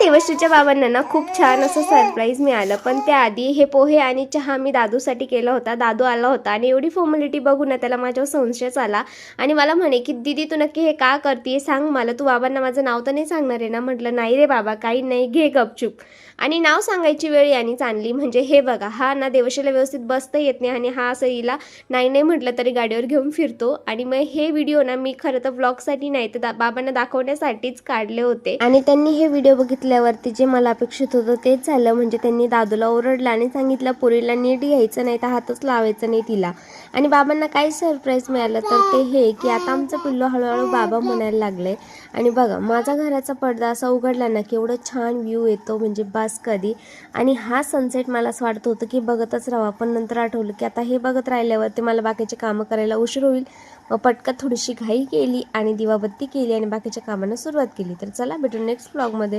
देवश्रीच्या बाबांना ना खूप छान असं सरप्राईज मिळालं. पण त्याआधी हे पोहे आणि चहा मी दादूसाठी केला होता. दादू आला होता आणि एवढी फॉर्मॅलिटी बघून ना त्याला माझ्यावर संशयच आला. आणि मला म्हणे की दीदी तू नक्की हे का करते सांग मला. तू बाबांना माझं नाव तर नाही सांगणार आहे ना? म्हटलं नाही रे बाबा काही नाही. घे गपचूप. आणि नाव सांगायची वेळ यांनी चांगली म्हणजे हे बघा हा ना देवश्रीला व्यवस्थित बसता येत नाही आणि हा असं हिला नाही नाही म्हटलं तरी गाडीवर घेऊन फिरतो. आणि मग हे व्हिडिओ ना मी खरं तर ब्लॉगसाठी नाही तर बाबांना दाखवण्यासाठीच काढले होते. आणि त्यांनी हे व्हिडिओ बघितले घेतल्यावरती जे मला अपेक्षित होतं तेच झालं. म्हणजे त्यांनी दादूला ओरडलं आणि सांगितलं पुरीला नीट घ्यायचं नाही तर हातच लावायचं नाही तिला. आणि बाबांना काय सरप्राईज मिळालं तर ते हे की आता आमचं पिल्लू हळूहळू बाबा म्हणायला लागले. आणि बघा माझा घराचा पडदा असा उघडला ना की एवढं छान व्ह्यू येतो म्हणजे बस कधी. आणि हा सनसेट मला असं वाटत होतं की बघतच राहावा. पण नंतर आठवलं की आता हे बघत राहिल्यावरती मला बाकीचे कामं करायला उशीर होईल. मग पटकन थोडीशी घाई केली आणि दिवाबत्ती केली आणि बाकीच्या कामांना सुरुवात केली. तर चला भेटू नेक्स्ट ब्लॉगमध्ये